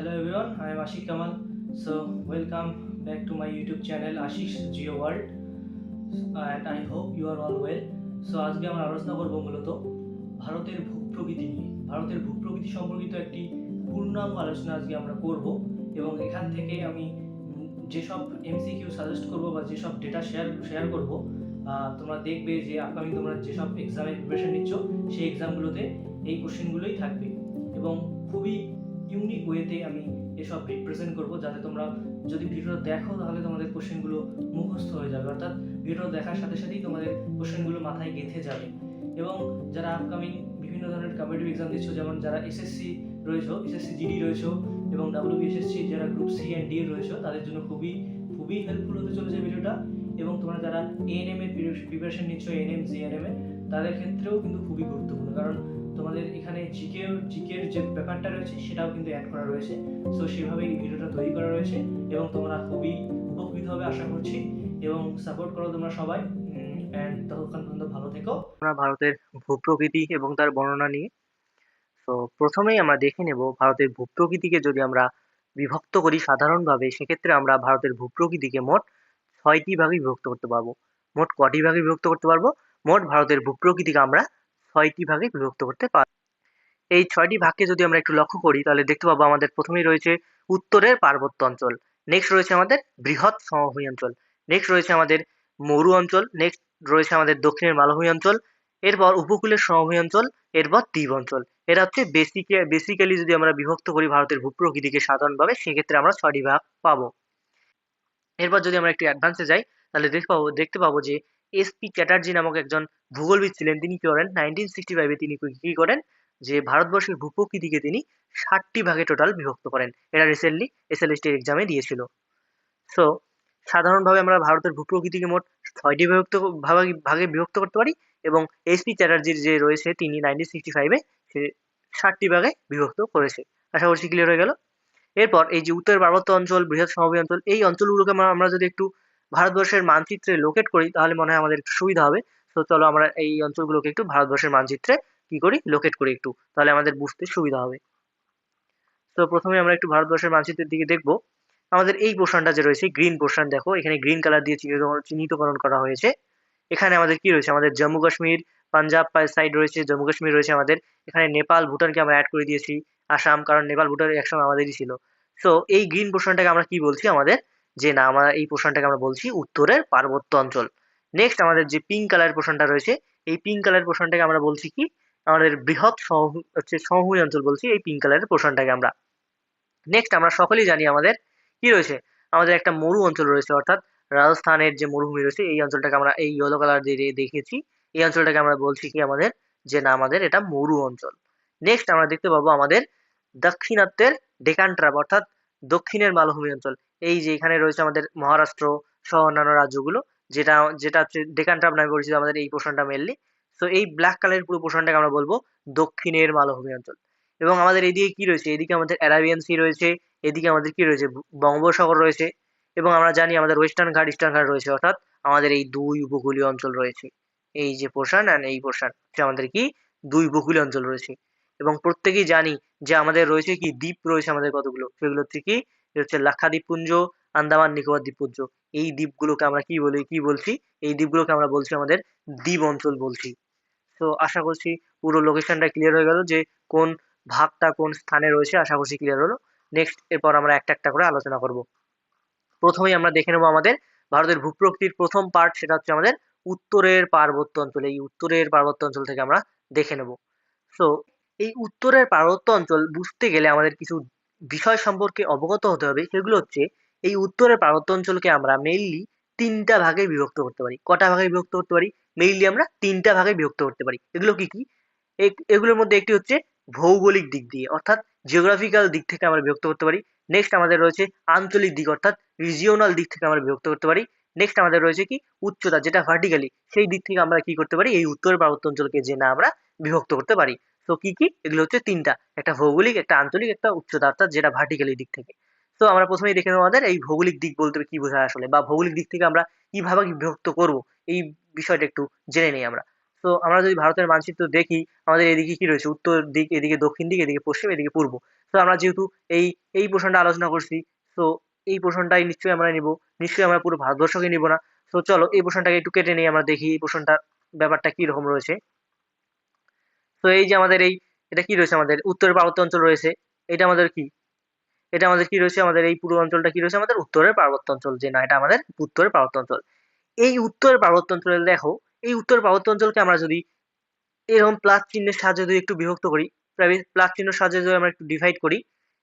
hello everyone, I am Ashik Kamal. So, welcome back to my YouTube channel Ashish Geo World, and I hope you are all well. So, আজকে আমরা আলোচনা করব মূলত ভারতের ভূপ্রকৃতি নিয়ে ভারতের ভূপ্রকৃতি সম্পর্কিত একটি পূর্ণাঙ্গ আলোচনা আজকে আমরা করব এবং এখান থেকে আমি যেসব এমসিকিউ সাজেস্ট করব বা যেসব ডেটা শেয়ার শেয়ার করব তোমরা দেখবে যে আপকামিং তোমরা যেসব এক্সামের প্রিপারেশন নিচ্ছ সেই এক্সামগুলোতে এই কোশ্চেনগুলোই থাকবে এবং খুবই ইউনিক ওয়েতে আমি এসব রিপ্রেজেন্ট করব, যাতে তোমরা যদি ভিডিও দেখো, তাহলে তোমাদের কোশ্চেনগুলো মুখস্থ হয়ে যাবে। অর্থাৎ ভিডিও দেখার সাথে সাথেই তোমাদের কোশ্চেনগুলো মাথায় গেঁথে যাবে। এবং যারা আপকামিং বিভিন্ন ধরনের কম্পিটিভ এক্সাম দিচ্ছ, যেমন যারা এসএসসি রয়েছে এসএসসি জিডি রয়েছে এবং ডাব্লিউবিএসএসসি যারা গ্রুপ সি অ্যান্ড ডি রয়েছে, তাদের জন্য খুবই খুবই হেল্পফুল হতে চলেছে ভিডিওটা এবং তোমরা যারা এএনএম এর প্রিপারেশন নিচ্ছ এএনএম জিএনএম এ, তাদের ক্ষেত্রেও কিন্তু খুবই গুরুত্বপূর্ণ। কারণ তোমাদের এখানে জিকে জিকের যে ব্যাপারটা রয়েছে, সেটাও কিন্তু অ্যাড করা রয়েছে। সো সেভাবে এই ভিডিওটা তৈরি করা রয়েছে এবং তোমরা খুবই উপকৃত হবে, আশা করছি। এবং সাপোর্ট করো তোমরা সবাই। ততক্ষণ পর্যন্ত ভালো থেকো। আমরা ভারতের ভূপ্রকৃতি এবং তার বর্ণনা নিয়ে। তো প্রথমেই আমরা দেখে নেব ভারতের ভূপ্রকৃতিকে যদি আমরা বিভক্ত করি সাধারণভাবে, সেক্ষেত্রে আমরা ভারতের ভূপ্রকৃতিকে মোট ছয়টি ভাগে বিভক্ত করতে পারব। মোট কটি ভাগে বিভক্ত করতে পারব? মোট ভারতের ভূপ্রকৃতিকে আমরা ছয়টি ভাগে বিভক্ত করতে পারব এই ছয়টি ভাগকে যদি আমরা একটু লক্ষ্য করি, তাহলে দেখতে পাবো আমাদের প্রথমেই রয়েছে উত্তরের পার্বত্য অঞ্চল নেক্সট রয়েছে আমাদের বৃহৎ সমভূমি অঞ্চল নেক্সট রয়েছে আমাদের মরু অঞ্চল নেক্সট রয়েছে আমাদের দক্ষিণের মালভূমি অঞ্চল, এরপর উপকূলের সমভূমি অঞ্চল, এরপর দ্বীপ অঞ্চল। এরা হচ্ছে বেসিক বেসিক্যালি যদি আমরা বিভক্ত করি ভারতের ভূপ্রকৃতিকে সাধারণভাবে, সেক্ষেত্রে আমরা ছয়টি ভাগ পাবো। এরপর যদি আমরা একটু অ্যাডভান্সে যাই, তাহলে দেখতে পাবো দেখতে পাবো যে এস পি চ্যাটার্জি নামক একজন ভূগোলবিদ ছিলেন। তিনি কি করেন? নাইনটিন সিক্সটি ফাইভে তিনি কি করেন? যে ভারতবর্ষের ভূপ্রকৃতিকে তিনি ষাটটি ভাগে টোটাল বিভক্ত করেন। এটা রিসেন্টলি এসএলএসটির এক্সামে দিয়েছিল। সো সাধারণভাবে আমরা ভারতের ভূপ্রকৃতিকে মোট ছয়টি বিভক্ত ভাগে বিভক্ত করতে পারি এবং এসপি চ্যাটার্জির যে রয়েছে, তিনি নাইনটিন সিক্সটি ফাইভে সে ষাটটি ভাগে বিভক্ত করেছে। আশা করছি ক্লিয়ার হয়ে গেল? এরপর এই যে উত্তর পার্বত্য অঞ্চল, বৃহৎ সমভূমি অঞ্চল, এই অঞ্চলগুলোকে আমরা যদি একটু ভারতবর্ষের মানচিত্রে লোকেট করি, তাহলে মনে হয় আমাদের একটু সুবিধা হবে। তো চলো আমরা এই অঞ্চলগুলোকে একটু ভারতবর্ষের মানচিত্রে কি করি? লোকেট করি একটু, তাহলে আমাদের বুঝতে সুবিধা হবে। তো প্রথমে আমরা একটু ভারতবর্ষের মানচিত্রের দিকে দেখব। আমাদের এই পোর্শনটা যে রয়েছে গ্রিন পোর্শন দেখো, এখানে গ্রিন কালার দিয়ে চিহ্নিত- চিহ্নিতকরণ করা হয়েছে। এখানে আমাদের কি রয়েছে? আমাদের জম্মু কাশ্মীর, পাঞ্জাব সাইড রয়েছে, জম্মু কাশ্মীর রয়েছে আমাদের। এখানে নেপাল, ভুটানকে আমরা অ্যাড করে দিয়েছি, আসাম, কারণ নেপাল, ভুটান একসময় আমাদেরই ছিল। সো এই গ্রিন পোর্শনটাকে আমরা কি বলছি আমাদের? যে না, আমরা এই পোর্শনটাকে আমরা বলছি উত্তরের পার্বত্য অঞ্চল। নেক্সট আমাদের যে পিঙ্ক কালার পোর্শনটা রয়েছে, এই পিঙ্ক কালার পোর্শনটাকে আমরা বলছি কি? আমাদের বৃহৎ হচ্ছে সমভূমি অঞ্চল বলছি, এই পিঙ্ক কালারের পোর্শনটাকে আমরা। নেক্সট আমরা সকলেই জানি আমাদের কি রয়েছে? আমাদের একটা মরু অঞ্চল রয়েছে, অর্থাৎ রাজস্থানের যে মরুভূমি রয়েছে, এই অঞ্চলটাকে আমরা এই ইয়েলো কালার দিয়ে দেখিয়েছি। এই অঞ্চলটাকে আমরা বলছি কি আমাদের? যে না, আমাদের এটা মরু অঞ্চল। নেক্সট আমরা দেখতে পাবো আমাদের দাক্ষিণাত্যের ডেকান ট্রাপ অর্থাৎ দক্ষিণের মালভূমি অঞ্চল। এই যে এখানে রয়েছে আমাদের মহারাষ্ট্র সহ অন্যান্য রাজ্যগুলো, যেটা যেটা হচ্ছে ডেকান ট্রাপ নামে পরিচিত আমাদের এই পোর্শনটা মেনলি তো এই ব্ল্যাক কালারের পুরো পোর্শনটাকে আমরা বলব দক্ষিণের মালভূমি অঞ্চল। এবং আমাদের এদিকে কি রয়েছে? এদিকে আমাদের অ্যারাবিয়ান সি রয়েছে, এদিকে আমাদের কি রয়েছে? বঙ্গোপসাগর রয়েছে, এবং আমরা জানি আমাদের ওয়েস্টার্ন ঘাট ইস্টার্ন ঘাট রয়েছে, অর্থাৎ আমাদের এই দুই উপকূলীয় অঞ্চল রয়েছে। এই যে পোর্শন অ্যান্ড এই পোর্শন হচ্ছে আমাদের কি? দুই উপকূলীয় অঞ্চল রয়েছে। এবং প্রত্যেকেই জানি যে আমাদের রয়েছে কি? দ্বীপ রয়েছে আমাদের কতগুলো? সেগুলো হচ্ছে কি? হচ্ছে লাক্ষাদ্বীপপুঞ্জ আন্দামান নিকোবর দ্বীপপুঞ্জ এই দ্বীপগুলোকে আমরা কি বলি, কি বলছি? এই দ্বীপগুলোকে আমরা বলছি আমাদের দ্বীপ অঞ্চল বলছি। তো আশা করছি পুরো লোকেশনটা ক্লিয়ার হয়ে গেল যে কোন ভাগটা কোন স্থানে রয়েছে, আশা করছি ক্লিয়ার হলো। নেক্সট এরপর আমরা একটা একটা করে আলোচনা করব। প্রথমেই আমরা দেখে নেব আমাদের ভারতের ভূপ্রকৃতির প্রথম পার্ট সেটা হচ্ছে আমাদের উত্তরের পার্বত্য অঞ্চল। এই উত্তরের পার্বত্য অঞ্চল থেকে আমরা দেখে নেব। সো এই উত্তরের পার্বত্য অঞ্চল বুঝতে গেলে আমাদের কিছু বিষয় সম্পর্কে অবগত হতে হবে সেগুলো হচ্ছে, এই উত্তরের পার্বত্য অঞ্চলকে আমরা মেইনলি তিনটা ভাগে বিভক্ত করতে পারি। কটা ভাগে বিভক্ত করতে পারি? মেইনলি আমরা তিনটা ভাগে বিভক্ত করতে পারি। এগুলো কি কি? এগুলোর মধ্যে একটি হচ্ছে ভৌগোলিক দিক দিয়ে, অর্থাৎ জিওগ্রাফিক্যাল দিক থেকে আমরা বিভক্ত করতে পারি। নেক্সট আমাদের রয়েছে আঞ্চলিক দিক, অর্থাৎ রিজিওনাল দিক থেকে আমরা বিভক্ত করতে পারি। নেক্সট আমাদের রয়েছে কি? উচ্চতা, যেটা ভার্টিক্যালি সেই দিক থেকে আমরা কি করতে পারি? এই উত্তর পার্বত্য অঞ্চলকে যে না আমরা বিভক্ত করতে পারি। তো কি কি? এগুলো হচ্ছে তিনটা। একটা ভৌগোলিক, একটা আঞ্চলিক, একটা উচ্চতা অর্থাৎ যেটা ভার্টিক্যালি দিক থেকে। তো আমরা প্রথমেই দেখে নেব আমাদের এই ভৌগোলিক দিক বলতে কি বোঝায় আসলে, বা ভৌগোলিক দিক থেকে আমরা কীভাবে বিভক্ত করব, এই বিষয়টা একটু জেনে নিই আমরা। তো আমরা যদি ভারতের মানচিত্র দেখি, আমাদের এদিকে কি রয়েছে? উত্তর দিক, এদিকে দক্ষিণ দিক, এদিকে পশ্চিম, এদিকে পূর্ব। তো আমরা যেহেতু এই এই পোর্শনটা আলোচনা করছি, তো এই পোর্শনটাই নিশ্চয়ই আমরা নিব। নিশ্চয়ই আমরা পুরো ভারতবর্ষকে নিব না। তো চলো এই পোর্শনটাকে একটু কেটে নিই, আমরা দেখি এই পোর্শনটা ব্যাপারটা কি রকম রয়েছে। তো এই যে আমাদের এই, এটা কি রয়েছে আমাদের? উত্তরের পার্বত্য অঞ্চল রয়েছে। এটা আমাদের কি? এটা আমাদের কি রয়েছে? আমাদের এই পুরো অঞ্চলটা কি রয়েছে? আমাদের উত্তরের পার্বত্য অঞ্চল যে না, এটা আমাদের উত্তরের পার্বত্য অঞ্চল। এই উত্তরের পার্বত্য অঞ্চলে দেখো, এই উত্তরের পার্বত্য অঞ্চলকে আমরা যদি এরকম প্লাস চিহ্নের সাহায্যে যদি একটু বিভক্ত করি প্লাস চিহ্নের সাহায্যে যদি আমরা একটু ডিভাইড করি,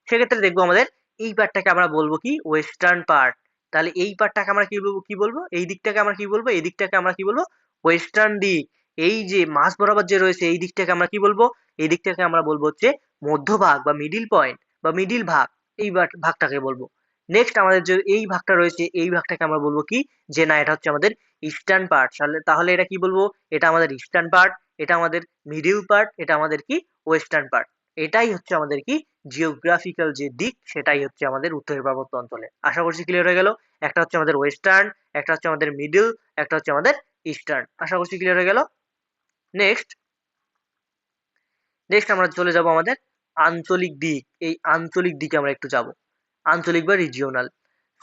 সেক্ষেত্রে দেখব আমাদের এই পার্টটাকে আমরা বলব কি? ওয়েস্টার্ন পার্ট তাহলে এই পার্টটাকে আমরা কি বলব? কি বলব? এই দিকটাকে আমরা কি বলব? এই দিকটাকে আমরা কি বলব? ওয়েস্টার্ন দিক। এই যে মাঝ বরাবর যে রয়েছে এই দিকটাকে আমরা কি বলব? এই দিকটাকে আমরা বলব হচ্ছে মধ্যভাগ বা মিডিল পয়েন্ট বা মিডিল ভাগ। এই ভাগ- ভাগটাকে বলব। নেক্সট আমাদের যে এই ভাগটা রয়েছে, এই ভাগটাকে আমরা বলব কি? যে না, এটা হচ্ছে আমাদের ইস্টার্ন পার্ট তাহলে এটা কি বলব? এটা আমাদের ইস্টার্ন পার্ট এটা আমাদের মিডিল পার্ট এটা আমাদের কি? ওয়েস্টার্ন পার্ট এটাই হচ্ছে আমাদের কি? জিওগ্রাফিক্যাল যে দিক, সেটাই হচ্ছে আমাদের উত্তরের পার্বত্য অঞ্চলে। আশা করছি ক্লিয়ার হয়ে গেল? একটা হচ্ছে আমাদের ওয়েস্টার্ন একটা হচ্ছে আমাদের মিডল একটা হচ্ছে আমাদের ইস্টার্ন আশা করছি ক্লিয়ার হয়ে গেল? নেক্সট নেক্সট আমরা চলে যাব আমাদের আঞ্চলিক দিক। এই আঞ্চলিক দিকে আমরা একটু যাব। আঞ্চলিক বা রিজিওনাল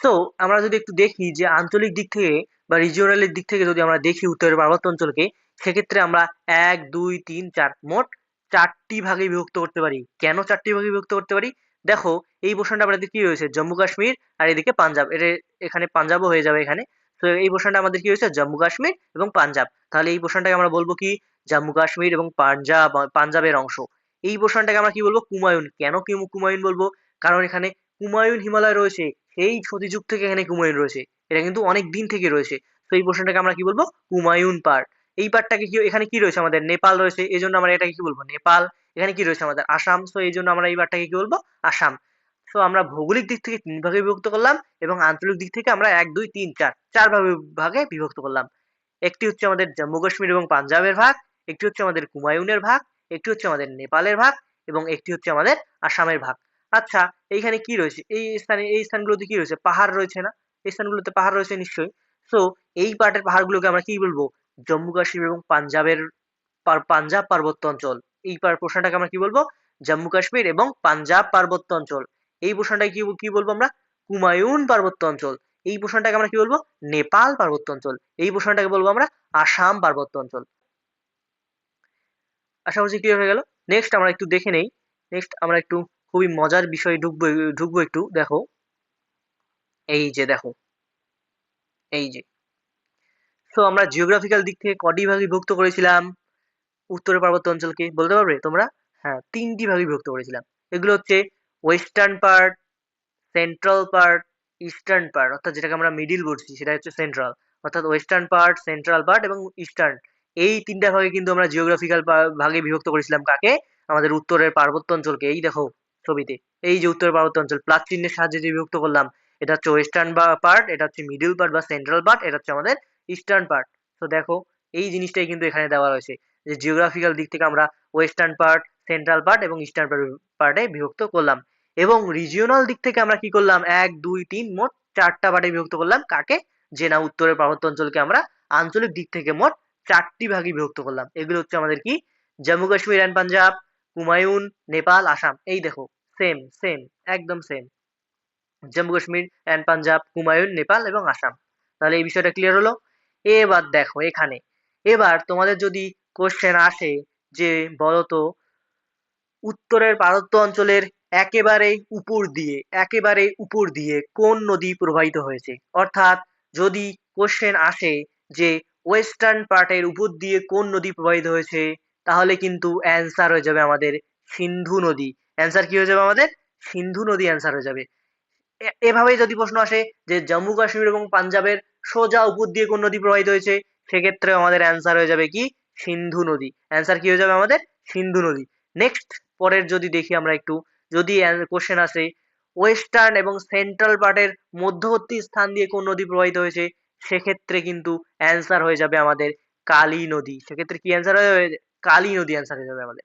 সো আমরা যদি একটু দেখি যে আঞ্চলিক দিক থেকে বা রিজিওনালের দিক থেকে যদি আমরা দেখি উত্তরের পার্বত্য অঞ্চলকে, সেক্ষেত্রে আমরা এক, দুই, তিন, চার, মোট চারটি ভাগে বিভক্ত করতে পারি। কেন চারটি ভাগে বিভক্ত করতে পারি? দেখো, এই পোর্শনটা আমাদের কি রয়েছে জম্মু কাশ্মীর আর এদিকে পাঞ্জাব। এটা এখানে পাঞ্জাবও হয়ে যাবে এখানে। তো এই পোর্শনটা আমাদের কি হয়েছে? জম্মু কাশ্মীর এবং পাঞ্জাব। তাহলে এই পোর্শনটাকে আমরা বলব কি? জম্মু কাশ্মীর এবং পাঞ্জাব, পাঞ্জাবের অংশ। এই পোর্শনটাকে আমরা কি বলব? কুমায়ুন। কেন কুমায়ুন বলব? কারণ এখানে কুমায়ুন হিমালয় রয়েছে। সেই সতীযুগ থেকে এখানে কুমায়ুন রয়েছে। এটা কিন্তু অনেক দিন থেকে রয়েছে। তো এই পোর্শনটাকে আমরা কি বলব? কুমায়ুন পার্ট। এই পার্টটাকে কি, এখানে কি রয়েছে আমাদের? নেপাল রয়েছে। এই জন্য আমরা এটাকে কি বলব? নেপাল। এখানে কি রয়েছে আমাদের? আসাম। সো এই জন্য আমরা এই পার্টটাকে কি বলব? আসাম। সো আমরা ভৌগোলিক দিক থেকে তিন ভাগে বিভক্ত করলাম এবং আঞ্চলিক দিক থেকে আমরা এক, দুই, তিন, চার। চার ভাবে ভাগে বিভক্ত করলাম। একটি হচ্ছে আমাদের জম্মু কাশ্মীর এবং পাঞ্জাবের ভাগ। একটি হচ্ছে আমাদের কুমায়ুনের ভাগ, একটি হচ্ছে আমাদের নেপালের ভাগ এবং একটি হচ্ছে আমাদের আসামের ভাগ। আচ্ছা এইখানে কি রয়েছে? এই স্থানে, এই স্থানগুলোতে কি রয়েছে? পাহাড় রয়েছে না? এই স্থানগুলোতে পাহাড় রয়েছে নিশ্চয়ই। সো এই পার্টের পাহাড়গুলোকে আমরা কি বলব? জম্মু কাশ্মীর এবং পাঞ্জাবের পাঞ্জাব পার্বত্য অঞ্চল। এই পার, পোর্শনটাকে আমরা কি বলব? জম্মু কাশ্মীর এবং পাঞ্জাব পার্বত্য অঞ্চল। এই পোর্শনটাকে কি কি বলব আমরা? কুমায়ুন পার্বত্য অঞ্চল। এই পোর্শনটাকে আমরা কি বলব? নেপাল পার্বত্য অঞ্চল। এই পোর্শনটাকে বলব আমরা আসাম পার্বত্য অঞ্চল। আশা করছি ক্লিয়ার হয়ে গেল। নেক্সট আমরা একটু দেখে নেই। নেক্সট আমরা একটু খুবই মজার বিষয়ে ঢুকবো ঢুকবো একটু। দেখো। এই যে দেখো। এই যে। তো আমরা জিওগ্রাফিক্যাল দিক থেকে কটি ভাগে বিভক্ত করেছিলাম? উত্তরের পার্বত্য অঞ্চলকে বলতে পারবে তোমরা? হ্যাঁ তিনটি ভাগে বিভক্ত করেছিলাম। এগুলো হচ্ছে western part central part eastern part অর্থাৎ যেটাকে আমরা মিডিল বলছি সেটা হচ্ছে সেন্ট্রাল অর্থাৎ ওয়েস্টার্ন পার্ট সেন্ট্রাল পার্ট এবং ইস্টার্ন এই তিনটা ভাগে কিন্তু আমরা জিওগ্রাফিক্যাল ভাগে বিভক্ত করেছিলাম কাকে? আমাদের উত্তরের পার্বত্য অঞ্চলকে। এই দেখো ছবিতে। এই যে উত্তরের পার্বত্য অঞ্চল প্লাস চিহ্নের সাহায্যে যে বিভক্ত করলাম, এটা হচ্ছে ওয়েস্টার্ন পার্ট এটা হচ্ছে মিডল পার্ট বা সেন্ট্রাল পার্ট এটা হচ্ছে আমাদের ইস্টার্ন পার্ট তো দেখো, এই জিনিসটাই কিন্তু এখানে দেওয়া রয়েছে যে জিওগ্রাফিক্যাল দিক থেকে আমরা ওয়েস্টার্ন পার্ট সেন্ট্রাল পার্ট এবং ইস্টার্ন পার্টে বিভক্ত করলাম। এবং রিজিওনাল দিক থেকে আমরা কি করলাম? এক, দুই, তিন মোট চারটা পার্টে বিভক্ত করলাম। কাকে? যে না উত্তরের পার্বত্য অঞ্চলকে আমরা আঞ্চলিক দিক থেকে মোট চারটি ভাগে বিভক্ত করলাম। এগুলো হচ্ছে আমাদের কি? জম্মু কাশ্মীর অ্যান্ড পাঞ্জাব কুমায়ুন নেপাল, আসাম। এই দেখো সেম সেম একদম সেম জম্মু কাশ্মীর অ্যান্ড পাঞ্জাব কুমায়ুন নেপাল এবং আসাম। তাহলে এই বিষয়টা ক্লিয়ার হলো? এবার দেখো, এখানে। এবার তোমাদের যদি কোশ্চেন আসে যে বলতো, উত্তরের পার্বত্য অঞ্চলের একেবারে উপর দিয়ে, একেবারে উপর দিয়ে কোন নদী প্রবাহিত হয়েছে? অর্থাৎ যদি কোশ্চেন আসে যে ওয়েস্টার্ন পার্টের উপর দিয়ে কোন নদী প্রবাহিত হয়েছে, তাহলে কিন্তু অ্যান্সার হয়ে যাবে আমাদের সিন্ধু নদী। অ্যান্সার কি হয়ে যাবে আমাদের? সিন্ধু নদী অ্যান্সার হয়ে যাবে। এভাবেই যদি প্রশ্ন আসে যে জম্মু কাশ্মীর এবং পাঞ্জাবের সোজা উপর দিয়ে কোন নদী প্রবাহিত হয়েছে সেক্ষেত্রে আমাদের অ্যান্সার হয়ে যাবে কি? সিন্ধু নদী। অ্যান্সার কি হয়ে যাবে আমাদের? সিন্ধু নদী। নেক্সট পরের যদি দেখি আমরা একটু, যদি কোশ্চেন আসে ওয়েস্টার্ন এবং সেন্ট্রাল পার্টের মধ্যবর্তী স্থান দিয়ে কোন নদী প্রবাহিত হয়েছে সেক্ষেত্রে কিন্তু অ্যান্সার হয়ে যাবে আমাদের কালী নদী। সেক্ষেত্রে কি অ্যান্সার হয়ে যাবে? কালী নদী অ্যান্সার হয়ে যাবে আমাদের।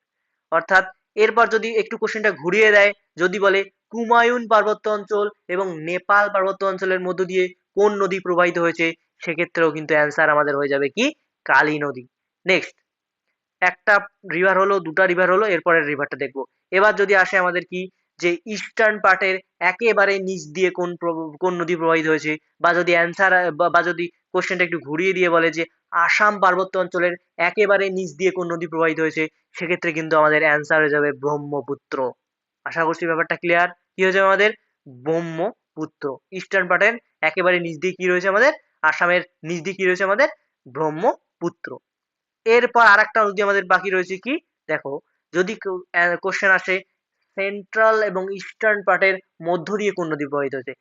অর্থাৎ এরপর যদি একটু কোশ্চেনটা ঘুরিয়ে দেয়, যদি বলে কুমায়ুন পার্বত্য অঞ্চল এবং নেপাল পার্বত্য অঞ্চলের মধ্য দিয়ে কোন নদী প্রবাহিত হয়েছে, সেক্ষেত্রেও কিন্তু অ্যান্সার আমাদের হয়ে যাবে কি? কালী নদী। নেক্সট একটা রিভার হলো, দুটা রিভার হলো, এরপরের রিভারটা দেখব। এবার যদি আসে আমাদের কি? যে ইস্টার্ন পার্টের একেবারে নিচ দিয়ে কোন কোন নদী প্রবাহিত হয়েছে বা যদি অ্যান্সার বা যদি কোশ্চেনটা একটু ঘুরিয়ে দিয়ে বলে যে আসাম পার্বত্য অঞ্চলের একেবারে নিচ দিয়ে কোন নদী প্রবাহিত হয়েছে, সেক্ষেত্রে কিন্তু আমাদের অ্যান্সার হয়ে যাবে ব্রহ্মপুত্র। আশা করছি ব্যাপারটা ক্লিয়ার কি হয়ে যাবে আমাদের? ব্রহ্মপুত্র। ইস্টার্ন পার্টের একেবারে নিচ দিয়ে কি রয়েছে আমাদের? আসামের নিচ দিয়ে কি রয়েছে আমাদের? ব্রহ্মপুত্র। এরপর আর একটা নদী আমাদের বাকি রয়েছে কি? দেখো, যদি কোশ্চেন আসে সেন্ট্রাল এবং ইস্টার্ন পার্টের মধ্য দিয়ে কোন নদী প্রবাহিত হয়েছে।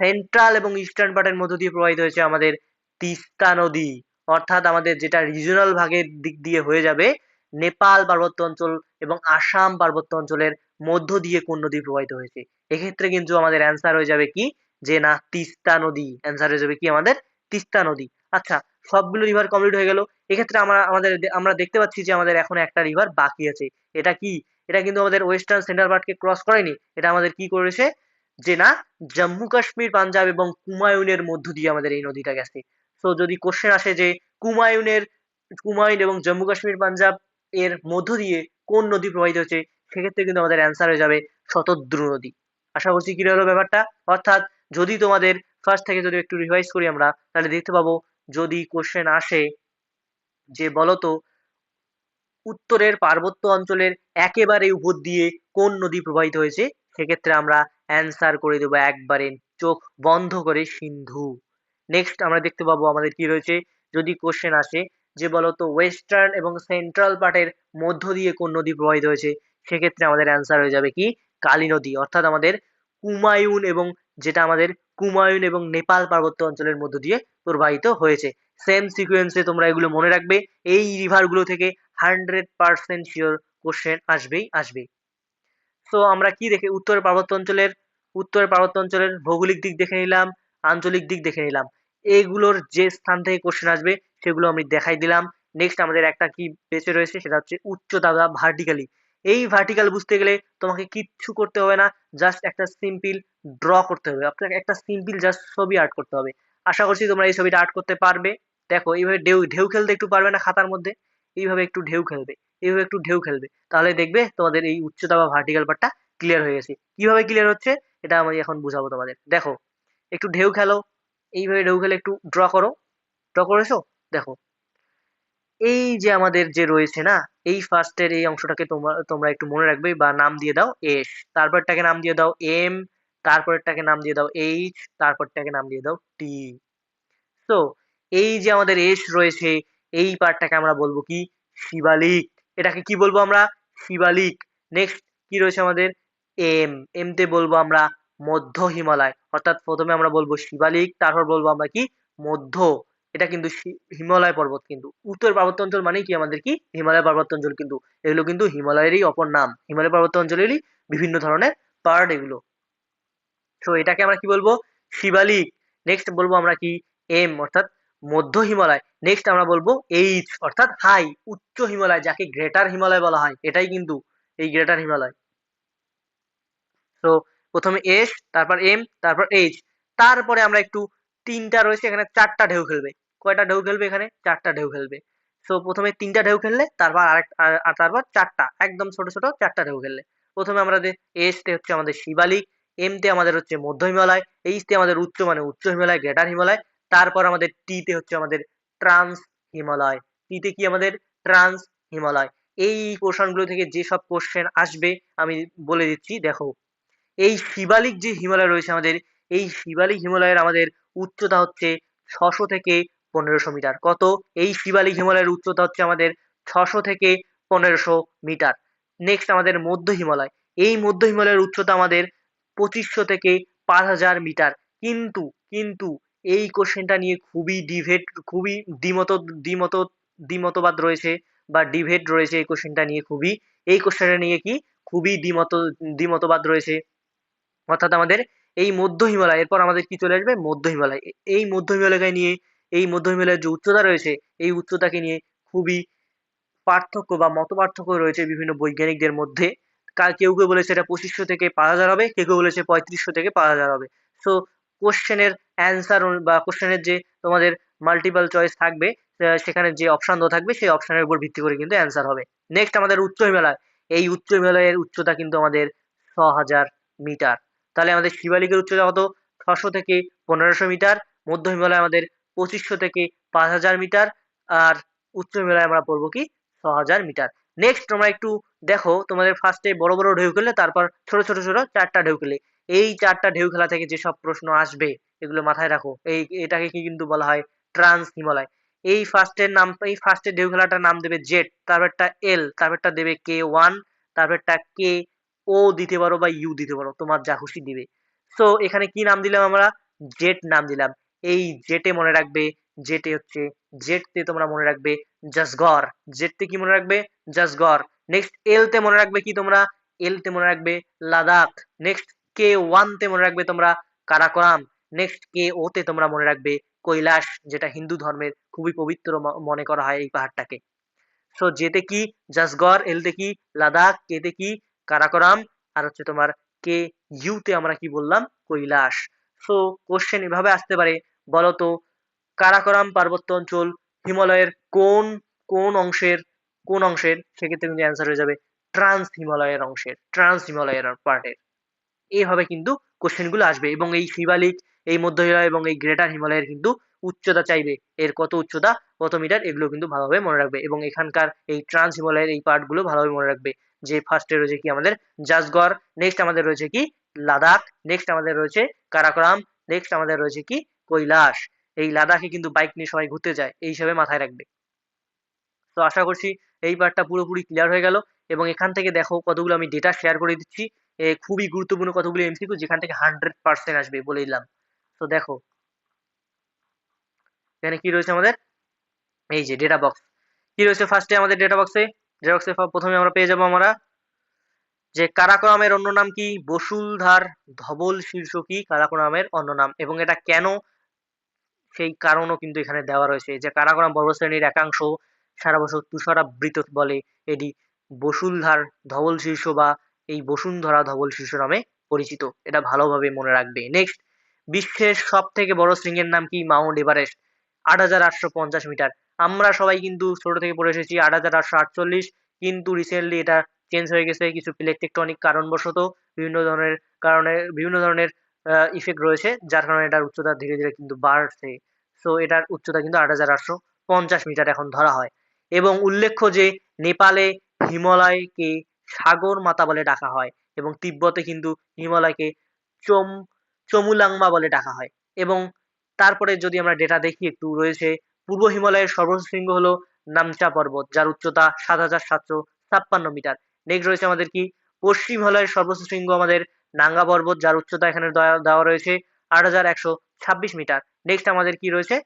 সেন্ট্রাল এবং ইস্টার্ন পার্টের মধ্য দিয়ে প্রবাহিত হয়েছে আমাদের তিস্তা নদী। অর্থাৎ আমাদের যেটা রিজিওনাল ভাগের দিক দিয়ে হয়ে যাবে, নেপাল পার্বত্য অঞ্চল এবং আসাম পার্বত্য অঞ্চলের মধ্য দিয়ে কোন নদী প্রবাহিত হয়েছে। এক্ষেত্রে কিন্তু আমাদের অ্যান্সার হয়ে যাবে কি? যে না, তিস্তা নদী। অ্যান্সার হয়ে যাবে কি? আমাদের তিস্তা নদী। আচ্ছা সবগুলো রিভার কমপ্লিট হয়ে গেল। এক্ষেত্রে আমরা, আমাদের আমরা দেখতে পাচ্ছি যে আমাদের এখন একটা রিভার বাকি আছে। এটা কি? এটা কিন্তু আমাদের ওয়েস্টার্ন সেন্ট্রাল পার্টকে ক্রস করেনি। এটা আমাদের কি করেছে? যে না জম্মু কাশ্মীর পাঞ্জাব এবং কুমায়ুনের মধ্য দিয়ে আমাদের এই নদীটা গেছে। তো যদি কোশ্চেন আসে যে কুমায়ুনের কুমায়ুন এবং জম্মু কাশ্মীর পাঞ্জাব এর মধ্য দিয়ে কোন নদী প্রবাহিত হচ্ছে, সেক্ষেত্রে কিন্তু আমাদের অ্যান্সার হয়ে যাবে শতদ্রু নদী। আশা করছি কি হলো ব্যাপারটা। অর্থাৎ যদি তোমাদের ফার্স্ট থেকে যদি একটু রিভাইজ করি আমরা, তাহলে দেখতে পাবো যদি কোশ্চেন আসে যে বলতো উত্তরের পার্বত্য অঞ্চলের একেবারে উপর দিয়ে কোন নদী প্রবাহিত হয়েছে? সেক্ষেত্রে আমরা অ্যান্সার করে দেবো একবারে চোখ বন্ধ করে সিন্ধু। নেক্সট আমরা দেখতে পাবো আমাদের কি রয়েছে? যদি কোশ্চেন আসে যে বলতো ওয়েস্টার্ন এবং সেন্ট্রাল পার্টের মধ্য দিয়ে কোন নদী প্রবাহিত হয়েছে? সেক্ষেত্রে আমাদের অ্যান্সার হয়ে যাবে কি? কালী নদী। অর্থাৎ আমাদের কুমায়ুন এবং যেটা আমাদের কুমায়ুন এবং নেপাল পার্বত্য অঞ্চলের মধ্য দিয়ে প্রবাহিত হয়েছে। সেম সিকোয়েন্সে তোমরা এগুলো মনে রাখবে। এই রিভারগুলো থেকে হান্ড্রেড পার্সেন্ট শিওর কোশ্চেন আসবেই আসবেই। তো আমরা কি দেখে, উত্তর পার্বত্য অঞ্চলের উত্তর পার্বত্য অঞ্চলের ভৌগোলিক দিক দেখে নিলাম, আঞ্চলিক দিক দেখে নিলাম। এইগুলোর যে স্থান থেকে কোশ্চেন আসবে, সেগুলো আমি দেখাই দিলাম। নেক্সট আমাদের একটা কি বেঁচে রয়েছে, সেটা হচ্ছে উচ্চতা বা ভার্টিক্যালি এই ভার্টিক্যাল বুঝতে গেলে তোমাকে কিচ্ছু করতে হবে না জাস্ট একটা সিম্পল ড্র করতে হবে। আপনাকে একটা সিম্পল জাস্ট ছবি আর্ট করতে হবে। আশা করছি তোমরা এই ছবিটা আর্ট করতে পারবে। দেখো, এইভাবে ঢেউ ঢেউ খেলতে একটু পারবে না খাতার মধ্যে। এইভাবে একটু ঢেউ খেলবে, এইভাবে একটু ঢেউ খেলবে। তাহলে দেখবে তোমাদের এই উচ্চতা বা ভার্টিক্যাল পার্টটা ক্লিয়ার হয়ে গেছে। কীভাবে ক্লিয়ার হচ্ছে? এটা আমি এখন বুঝাবো তোমাদের। দেখো, একটু ঢেউ খেলো, এইভাবে ঢেউ খেলে একটু ড্র করো। ড্র করেছ? দেখো, এই যে আমাদের যে রয়েছে না, এই ফার্স্টের এই অংশটাকে তোমরা তোমরা একটু মনে রাখবে বা নাম দিয়ে দাও এস তারপরটাকে নাম দিয়ে দাও এম তারপরটাকে নাম দিয়ে দাও এইচ তারপরটাকে নাম দিয়ে দাও টি তো এই যে আমাদের এস রয়েছে এই পার্টটাকে আমরা বলব কি? শিবালিক। এটাকে কি বলব আমরা? শিবালিক। নেক্সট কি রয়েছে আমাদের? এম এম তে বলব আমরা মধ্য হিমালয়। অর্থাৎ প্রথমে আমরা বলব শিবালিক, তারপর বলব আমরা কি? মধ্য। এটা কিন্তু হিমালয় পর্বত কিন্তু। উত্তর পার্বত্য অঞ্চল মানে কি আমাদের কি? হিমালয় পার্বত্য অঞ্চল কিন্তু। এগুলো কিন্তু হিমালয়েরই অপর নাম। হিমালয় পার্বত্য অঞ্চলেরই বিভিন্ন ধরনের পার্ট এগুলো। তো এটাকে আমরা কি বলব? শিবালিক। নেক্সট বলব আমরা কি? এম অর্থাৎ মধ্য হিমালয়। নেক্সট আমরা বলব এইচ অর্থাৎ হাই উচ্চ হিমালয়, যাকে গ্রেটার হিমালয় বলা হয়। এটাই কিন্তু এই গ্রেটার হিমালয় তো প্রথমে এস তারপর এম তারপর এইচ তারপরে আমরা একটু তিনটা রয়েছে, এখানে চারটা ঢেউ খেলবে। কয়টা ঢেউ খেলবে এখানে? চারটা ঢেউ খেলবে। সো প্রথমে তিনটা ঢেউ খেললে, তারপর আরেক, আর আর তারপর চারটা, একদম ছোট ছোট চারটা ঢেউ খেললে। প্রথমে আমাদের এস তে হচ্ছে আমাদের শিবালিক এম তে আমাদের হচ্ছে মধ্য হিমালয় এইচ তে আমাদের উচ্চ মানে উচ্চ হিমালয় গ্রেটার হিমালয় তারপর আমাদের টিতে হচ্ছে আমাদের ট্রান্স হিমালয় টিতে কি আমাদের? ট্রান্স হিমালয় এই পোর্শনগুলো থেকে যেসব কোশ্চেন আসবে, আমি বলে দিচ্ছি, দেখো। এই শিবালিক যে হিমালয় রয়েছে আমাদের, এই শিবালিক হিমালয়ের আমাদের উচ্চতা হচ্ছে ছশো থেকে পনেরোশো মিটার। কত? এই শিবালিক হিমালয়ের উচ্চতা হচ্ছে আমাদের ছশো থেকে পনেরোশো মিটার। নেক্সট আমাদের মধ্য হিমালয়। এই মধ্য হিমালয়ের উচ্চতা আমাদের পঁচিশশো থেকে পাঁচ হাজার মিটার। কিন্তু কিন্তু এই কোশ্চেনটা নিয়ে খুবই ডিভেট খুবই দ্বিমত দ্বিমত, দ্বিমতবাদ রয়েছে বা ডিভেট রয়েছে এই কোশ্চেনটা নিয়ে খুবই। এই কোশ্চেনটা নিয়ে কি? খুবই দ্বিমত, দ্বিমতবাদ রয়েছে। অর্থাৎ আমাদের এই মধ্য হিমালয়, এরপর আমাদের কি চলে আসবে? মধ্য হিমালয়। এই মধ্য হিমালয়কে নিয়ে, এই মধ্য হিমালয়ের যে উচ্চতা রয়েছে, এই উচ্চতাকে নিয়ে খুবই পার্থক্য বা মত পার্থক্য রয়েছে বিভিন্ন বৈজ্ঞানিকদের মধ্যে। কেউ কেউ বলেছে এটা পঁচিশশো থেকে পাঁচ হাজার হবে, কেউ কেউ বলেছে পঁয়ত্রিশশো থেকে পাঁচ হাজার হবে। সো কোশ্চেনের অ্যান্সার বা কোশ্চেনের যে তোমাদের মাল্টিপল চয়েস থাকবে সেখানে যে অপশান দেওয়া থাকবে, সেই অপশানের উপর ভিত্তি করে কিন্তু অ্যান্সার হবে। নেক্সট আমাদের উচ্চ হিমালয় এই উচ্চ হিমালয়ের উচ্চতা কিন্তু আমাদের ছ হাজার মিটার। তাহলে আমাদের শিবালিকের উচ্চতা কত? ছশো থেকে পনেরোশো মিটার। মধ্য হিমালয় আমাদের পঁচিশশো থেকে পাঁচ হাজার মিটার। আর উচ্চ হিমালয় আমরা পড়ব কি? ছ হাজার মিটার। নেক্সট তোমরা একটু দেখো, তোমাদের ফার্স্টে বড় বড় ঢেউ খেললে, তারপর ছোট ছোট ছোট চারটা ঢেউ খেলে। এই চারটা ঢেউ খেলা থেকে যেসব প্রশ্ন আসবে, এগুলো মাথায় রাখো। এই, এটাকে কি কিন্তু বলা হয় ট্রান্স হিমালয় এই ফার্স্টের নাম, এই ফার্স্টের ঢেউ খেলাটার নাম দেবে জেড তারপরটা এল তারপরটা দেবে কে ওয়ান তারপরটা কে ও দিতে পারো বা ইউ দিতে পারো, তোমার যা খুশি দিবে। সো এখানে কি নাম দিলাম আমরা? জেট নাম দিলাম। এই জেটে মনে রাখবে জেটে হচ্ছে জেটতে তোমরা মনে রাখবে জসগর জেটতে কি মনে রাখবে? জসগর নেক্সট এল তে মনে রাখবে কি তোমরা? এল তে মনে রাখবে লাদাখ নেক্সট কে ওয়ান তে মনে রাখবে তোমরা কারাকোরাম নেক্সট কে ও তে তোমরা মনে রাখবে কৈলাস, যেটা হিন্দু ধর্মের খুবই পবিত্র মনে করা হয় এই পাহাড়টাকে। সো যেতে কি? জসগর এলতে কি? লাদাখ কেতে কি? কারাকোরাম আর হচ্ছে তোমার কে ইউতে আমরা কি বললাম? কৈলাস। সো কোশ্চেন এভাবে আসতে পারে, বলতো কারাকোরাম পার্বত্য অঞ্চল, হিমালয়ের কোন কোন অংশের কোন অংশের? সেক্ষেত্রে কিন্তু অ্যান্সার হয়ে যাবে ট্রান্স হিমালয়ের অংশের ট্রান্স হিমালয়ের পার্টের। এইভাবে কিন্তু কোশ্চেনগুলো আসবে এবং এই শিবালিক এই মধ্য হিমালয় এবং এই গ্রেটার হিমালয়ের কিন্তু উচ্চতা চাইবে। এর কত উচ্চতা, কত মিটার এগুলো কিন্তু ভালোভাবে মনে রাখবে এবং এখানকার এই ট্রান্স হিমালয়ের এই পার্টগুলো ভালোভাবে মনে রাখবে। যে ফার্স্টে রয়েছে কি আমাদের জাসগড় নেক্সট আমাদের রয়েছে কি লাদাখ নেক্সট আমাদের রয়েছে কারাকোরাম নেক্সট আমাদের রয়েছে কি কৈলাস। এই লাদাখে কিন্তু বাইক নিয়ে সবাই ঘুরতে যায়, এই হিসাবে মাথায় রাখবে। তো আশা করছি এই পার্টটা পুরোপুরি ক্লিয়ার হয়ে গেল এবং এখান থেকে দেখো কতগুলো আমি ডেটা শেয়ার করে দিচ্ছি। খুবই গুরুত্বপূর্ণ কতগুলো এমসিকিউ যেখান থেকে হান্ড্রেড পার্সেন্ট আসবে বলে দিলাম। তো দেখো, এখানে কি রয়েছে আমাদের? এই যে ডেটা বক্স কি রয়েছে ফার্স্টে আমাদের ডেটা বক্সে ডেটা বক্সে প্রথমে আমরা পেয়ে যাব আমরা যে কারাকোরামের অন্য নাম কি? বসুলধার ধবল শীর্ষ কি কারাকোরামের অন্য নাম এবং এটা কেন? সেই কারণও কিন্তু এখানে দেওয়া রয়েছে যে কারাকোরাম পর্বতশ্রেণীর একাংশ সারা বছর তুষারাবৃত বলে। এটি বসুলধার ধবল শীর্ষ বা এই বসুন্ধরা ধবল শিশু নামে পরিচিত। এটা ভালোভাবে মনে রাখবে। নেক্সট বিশ্বের সব থেকে বড় শৃঙ্গের নাম কি? Mount Everest. আট হাজার আটশো পঞ্চাশ মিটার। আমরা সবাই কিন্তু ছোট থেকে পড়ে এসেছি আট হাজার আটশো আটচল্লিশ, কিন্তু রিসেন্টলি এটা চেঞ্জ হয়ে গেছে কিছু ইলেকট্রনিক কারণবশত। বিভিন্ন ধরনের কারণে, বিভিন্ন ধরনের ইফেক্ট রয়েছে, যার কারণে এটার উচ্চতা ধীরে ধীরে কিন্তু বাড়ছে। সো এটার উচ্চতা কিন্তু আট হাজার আটশো পঞ্চাশ মিটার এখন ধরা হয়। এবং উল্লেখ্য যে, নেপালে হিমালয়কে সাগর মাতা বলে ডাকা হয় এবং তিব্বতে কিন্তু হিমালয়কে চম, চমুলাংমা বলে ডাকা হয়। এবং তারপরে যদি আমরা ডেটা দেখি একটু রয়েছে, পূর্ব হিমালয়ের সর্বোচ্চ শৃঙ্গ হলো নামচা পর্বত, যার উচ্চতা সাত হাজার সাতশো ছাপ্পান্ন মিটার। নেক্সট রয়েছে আমাদের কি? পশ্চিম হিমালয়ের সর্বোচ্চ শৃঙ্গ আমাদের নাঙ্গা পর্বত, যার উচ্চতা এখানে দেওয়া দেওয়া রয়েছে আট হাজার একশো ছাব্বিশ মিটার। নেক্সট আমাদের কি রয়েছে?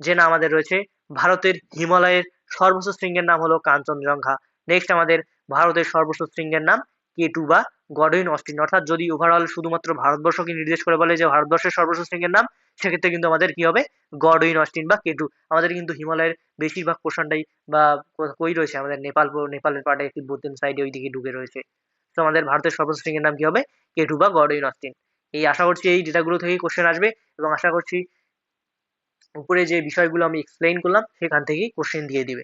যে না আমাদের রয়েছে ভারতের হিমালয়ের সর্বোচ্চ শৃঙ্গের নাম হলো কাঞ্চনজঙ্ঘা। নেক্সট আমাদের ভারতের সর্বোচ্চ শৃঙ্গের নাম কে টু বা গডউইন অস্টিন। অর্থাৎ যদি ওভারঅল শুধুমাত্র ভারতবর্ষকে নির্দেশ করে বলে যে ভারতবর্ষের সর্বোচ্চ শৃঙ্গের নাম, সেক্ষেত্রে কিন্তু আমাদের কি হবে? গডউইন অস্টিন বা কে টু আমাদের কিন্তু হিমালয়ের বেশিরভাগ পোর্শনটাই বা কই রয়েছে? আমাদের নেপাল নেপালের পাটে তিব্বতের সাইডে ওই দিকে ঢুকে রয়েছে। তো আমাদের ভারতের সর্বোচ্চ শৃঙ্গের নাম কি হবে? কে টু বা গডউইন অস্টিন। এই আশা করছি এই ডেটাগুলো থেকে কোশ্চেন আসবে এবং আশা করছি উপরে যে বিষয়গুলো আমি এক্সপ্লেইন করলাম, সেখান থেকেই কোশ্চেন দিয়ে দিবে।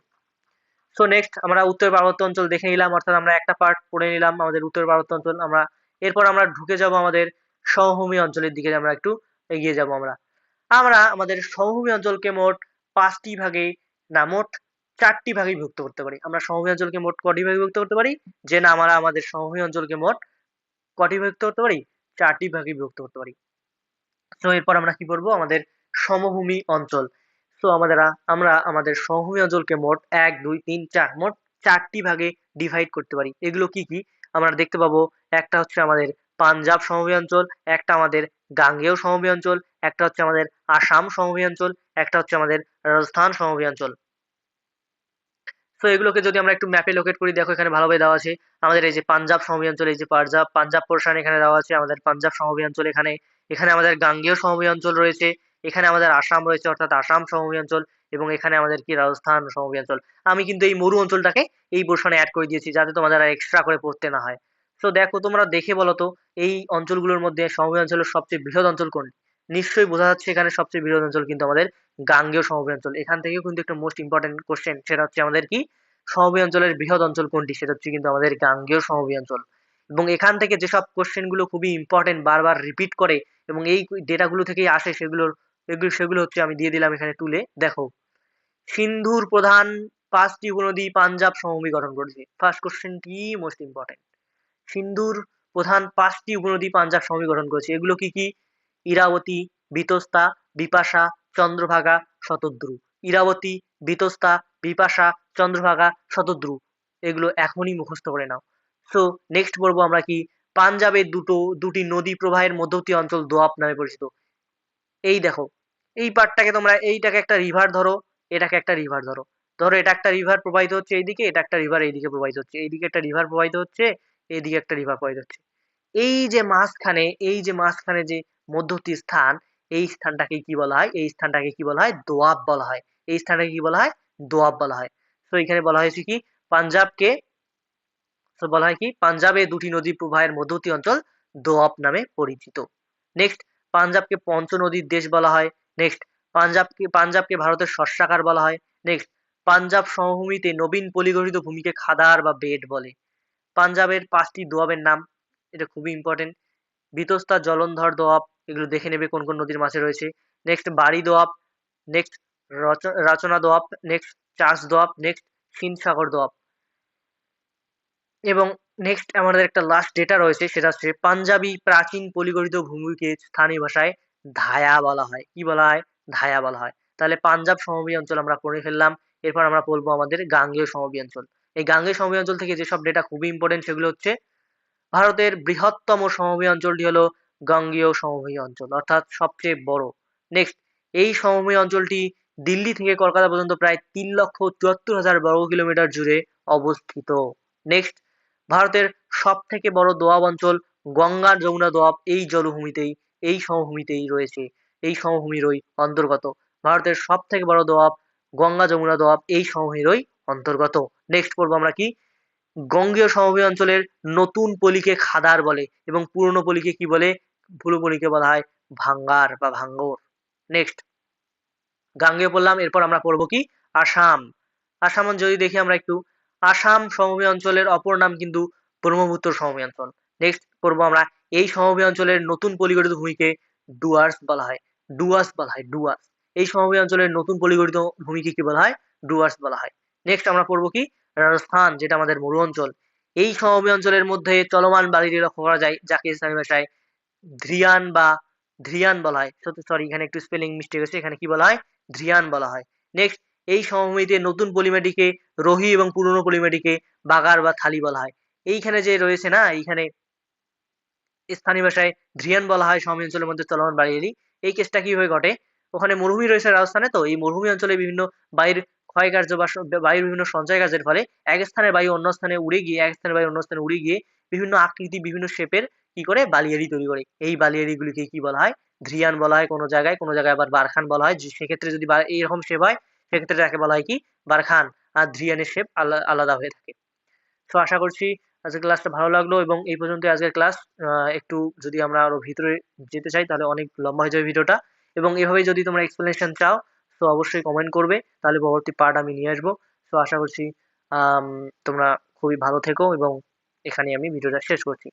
সো নেক্সট আমরা উত্তর পার্বত্য অঞ্চল দেখে নিলাম, অর্থাৎ আমরা একটা পার্ট পড়ে নিলাম আমাদের উত্তর পার্বত্য অঞ্চল আমরা এরপর আমরা ঢুকে যাব আমাদের সমভূমি অঞ্চলের দিকে, আমরা একটু এগিয়ে যাব আমরা। আমরা আমাদের সমভূমি অঞ্চলকে মোট পাঁচটি ভাগে না, মোট চারটি ভাগে বিভক্ত করতে পারি। আমরা সমভূমি অঞ্চলকে মোট কটি ভাগে বিভক্ত করতে পারি? যে না, আমরা আমাদের সমভূমি অঞ্চলকে মোট কটি বিভক্ত করতে পারি? চারটি ভাগে বিভক্ত করতে পারি। তো এরপর আমরা কি করব? আমাদের সমভূমি অঞ্চল। তো আমাদের, আমরা আমাদের সমভূমি অঞ্চলকে মোট এক, দুই, তিন, চার, মোট চারটি ভাগে ডিভাইড করতে পারি। এগুলো কি কি? আমরা দেখতে পাবো, একটা হচ্ছে আমাদের পাঞ্জাব সমভূমি অঞ্চল, একটা আমাদের গাঙ্গেয় সমভূমি অঞ্চল, একটা হচ্ছে আমাদের আসাম সমভূমি অঞ্চল, একটা হচ্ছে আমাদের রাজস্থান সমভূমি অঞ্চল। তো এগুলোকে যদি আমরা একটু ম্যাপে লোকেট করি, দেখো এখানে ভালোভাবে দেওয়া আছে। আমাদের এই যে পাঞ্জাব সমভূমি অঞ্চল, এই যে পাঞ্জাব পাঞ্জাব পোর্শন এখানে দেওয়া আছে, আমাদের পাঞ্জাব সমভূমি অঞ্চল এখানে। এখানে আমাদের গাঙ্গেয় সমভূমি অঞ্চল রয়েছে। এখানে আমাদের আসাম রয়েছে, অর্থাৎ আসাম সমভূমি অঞ্চল এবং এখানে আমাদের কি, রাজস্থান সমভূমি অঞ্চল। আমি কিন্তু এই মরু অঞ্চলটাকে এই পোর্শনে অ্যাড করে দিয়েছি, যাতে তোমাদের আর এক্সট্রা করে পড়তে না হয়। তো দেখো তোমরা দেখে বলো তো, এই অঞ্চলগুলোর মধ্যে সমভূমি অঞ্চলের সবচেয়ে বৃহৎ অঞ্চল কোনটি? নিশ্চয়ই বোঝা যাচ্ছে এখানে সবচেয়ে বৃহৎ অঞ্চল কিন্তু আমাদের গাঙ্গেয় সমভূমি অঞ্চল। এখান থেকেও কিন্তু একটা মোস্ট ইম্পর্টেন্ট কোশ্চেন সেটা হচ্ছে আমাদের কি, সমভূমি অঞ্চলের বৃহৎ অঞ্চল কোনটি? সেটা হচ্ছে কিন্তু আমাদের গাঙ্গেয় সমভূমি অঞ্চল। এবং এখান থেকে যেসব কোশ্চেনগুলো খুবই ইম্পর্টেন্ট বারবার রিপিট করে এবং এই ডেটাগুলো থেকেই আসে, সেগুলোর এগুলো সেগুলো হচ্ছে আমি দিয়ে দিলাম এখানে তুলে। দেখো, সিন্ধুর প্রধান পাঁচটি উপনদী পাঞ্জাব সমভূমি গঠন করেছে। ফার্স্ট কোশ্চেনটি মোস্ট ইম্পর্টেন্ট সিন্ধুর প্রধান পাঁচটি উপনদী পাঞ্জাব সমভূমি গঠন করেছে। এগুলো কি কি? ইরাবতী, বিতস্তা, বিপাশা, চন্দ্রভাগা, শতদ্রু। ইরাবতী, বিতস্তা, বিপাশা, চন্দ্রভাগা, শতদ্রু। এগুলো এখনই মুখস্থ করে নাও। সো নেক্সট পড়ব আমরা কি? পাঞ্জাবের দুটো, দুটি নদী প্রবাহের মধ্যবর্তী অঞ্চল দোয়াব নামে পরিচিত। এই দেখো এই পার্টটাকে তোমরা এইটাকে একটা রিভার ধরো, এটাকে একটা রিভার ধরো। ধরো এটা একটা রিভার প্রবাহিত হচ্ছে এইদিকে, এটা একটা রিভার এইদিকে প্রবাহিত হচ্ছে। এইদিকে একটা রিভার প্রবাহিত হচ্ছে, এইদিকে একটা রিভার প্রবাহিত হচ্ছে। এই যে মাঝখানে, এই যে মাঝখানে যে মধ্যবর্তী স্থান, এই স্থানটাকে কি বলা হয়? এই স্থানটাকে কি বলা হয়? দোয়াব বলা হয়। এই স্থানটাকে কি বলা হয়? দোয়াব বলা হয়। তো এখানে বলা হয়েছে কি? পাঞ্জাবকে বলা হয় কি? পাঞ্জাবে দুটি নদী প্রবাহের মধ্যবর্তী অঞ্চল দোয়াব নামে পরিচিত। নেক্সট পাঞ্জাবকে পঞ্চ নদীর দেশ বলা হয়। নেক্সট পাঞ্জাবকে পাঞ্জাবকে ভারতের শস্যাকার বলা হয়। নেক্সট পাঞ্জাব সমভূমিতে নবীন পলিগঠিত ভূমিকে খাদার বা বেড বলে। পাঞ্জাবের পাঁচটি দোয়াবের নাম, এটা খুবই ইম্পর্টেন্ট বিতস্তা, জলন্ধর দোয়াব, এগুলো দেখে নেবে কোন কোন নদীর মাঝে রয়েছে। Next Bari Doab. Next Rachna Doab. Next Chaj Doab. Next সিনসাগর Doab. এবং নেক্সট আমাদের একটা লাস্ট ডেটা রয়েছে, সেটা হচ্ছে পাঞ্জাবি প্রাচীন পলিগঠিত ভূমিকে স্থানীয় ভাষায় ধায়া বলা হয়। কি বলা হয়? ধায়া বলা হয়। তাহলে পাঞ্জাব সমভূমি অঞ্চল আমরা পড়ে ফেললাম। এরপর আমরা বলব আমাদের গাঙ্গেয় সমভূমি অঞ্চল। এই গাঙ্গেয় সমভূমি অঞ্চল থেকে যেসব ডেটা খুবই ইম্পর্টেন্ট সেগুলো হচ্ছে ভারতের বৃহত্তম সমভূমি অঞ্চলটি হলো গাঙ্গেয় সমভূমি অঞ্চল, অর্থাৎ সবচেয়ে বড়। নেক্সট এই সমভূমি অঞ্চলটি দিল্লি থেকে কলকাতা পর্যন্ত প্রায় তিন লক্ষ চুয়াত্তর হাজার বর্গ কিলোমিটার জুড়ে অবস্থিত। নেক্সট ভারতের সব থেকে বড় দোয়াব অঞ্চল গঙ্গা যমুনা দোয়াব এই জলভূমিতেই এই সমভূমিতেই রয়েছে। এই সমভূমিরই অন্তর্গত। ভারতের সব থেকে বড় দোয়াব, গঙ্গা যমুনা দোয়াব এই সমভূমিরই অন্তর্গত। নেক্সট পড়ব আমরা কি? গঙ্গীয় সমভূমি অঞ্চলের নতুন পলিকে খাদার বলে এবং পুরনো পলিকে কি বলে? পুরো পলিকে বলা হয় ভাঙ্গার বা ভাঙ্গর। নেক্সট গাঙ্গেয় পড়লাম, এরপর আমরা পড়ব কি? আসাম। আসাম যদি দেখি আমরা একটু, আসাম সমভূমি অঞ্চলের অপর নাম কিন্তু ব্রহ্মপুত্র সমভূমি অঞ্চল। নেক্সট পড়ব আমরা এই সমভূমি অঞ্চলের নতুন পলিগঠিত ভূমিকে ডুয়ার্স বলা হয়, ডুয়ার্স বলা হয়, ডুয়ার্স। এই সমভূমি অঞ্চলের নতুন পলিগঠিত ভূমিকে কি বলা হয়? ডুয়ার্স বলা হয়। নেক্সট আমরা পড়ব কি? রাজস্থান, যেটা আমাদের মরু অঞ্চল। এই সমভূমি অঞ্চলের মধ্যে চলমান বালিটি লক্ষ্য করা যায়, যাকে স্থানীয় ভাষায় ধ্রিয়ান বা ধ্রিয়ান বলা হয়। সরি এখানে একটু স্পেলিং মিস্টেক হয়েছে, এখানে কি বলা হয়? ধ্রিয়ান বলা হয়। নেক্সট এই সমভূমিতে নতুন পলিমাটিকে রোহি এবং পুরনো পলিমাটিকে বাগার বা থালি বলা হয়। এইখানে যে রয়েছে না, এইখানে স্থানীয় ভাষায় ধ্রিয়ান বলা হয় সমভূমি অঞ্চলের মধ্যে চলমান বাড়িয়েরই এই কেসটা কীভাবে ঘটে? ওখানে মরুভূমি রয়েছে রাজস্থানে, তো এই মরুভূমি অঞ্চলে বিভিন্ন বায়ুর ক্ষয়কার্য বা বায়ুর বিভিন্ন সঞ্চয় কাজের ফলে এক স্থানের বায়ু অন্য স্থানে উড়ে গিয়ে, এক স্থানের বায়ু অন্য স্থানে উড়ে গিয়ে বিভিন্ন আকৃতি, বিভিন্ন শেপের কি করে? বালিয়ারি তৈরি করে। এই বালিয়ারিগুলিকে কি বলা হয়? ধ্রিয়ান বলা হয় কোনো জায়গায় কোনো জায়গায় আবার বারখান বলা হয়। সেক্ষেত্রে যদি এইরকম শেপ হয়, সেক্ষেত্রে তাকে বলা হয় কি? বারখান। আর ধ্রিয়ানের শেপ আলাদা হয়ে থাকে। তো আশা করছি আজকের ক্লাসটা ভালো লাগল এবং এই পর্যন্ত আজকের ক্লাস একটু যদি আমরা আরও ভিতরে যেতে চাই, তাহলে অনেক লম্বা হয়ে যাবে ভিডিওটা। এবং এভাবে যদি তোমরা এক্সপ্লেনেশন চাও, তো অবশ্যই কমেন্ট করবে। তাহলে পরবর্তী পার্ট আমি নিয়ে আসব। তো আশা করছি তোমরা খুবই ভালো থেকো এবং এখানে আমি ভিডিওটা শেষ করছি।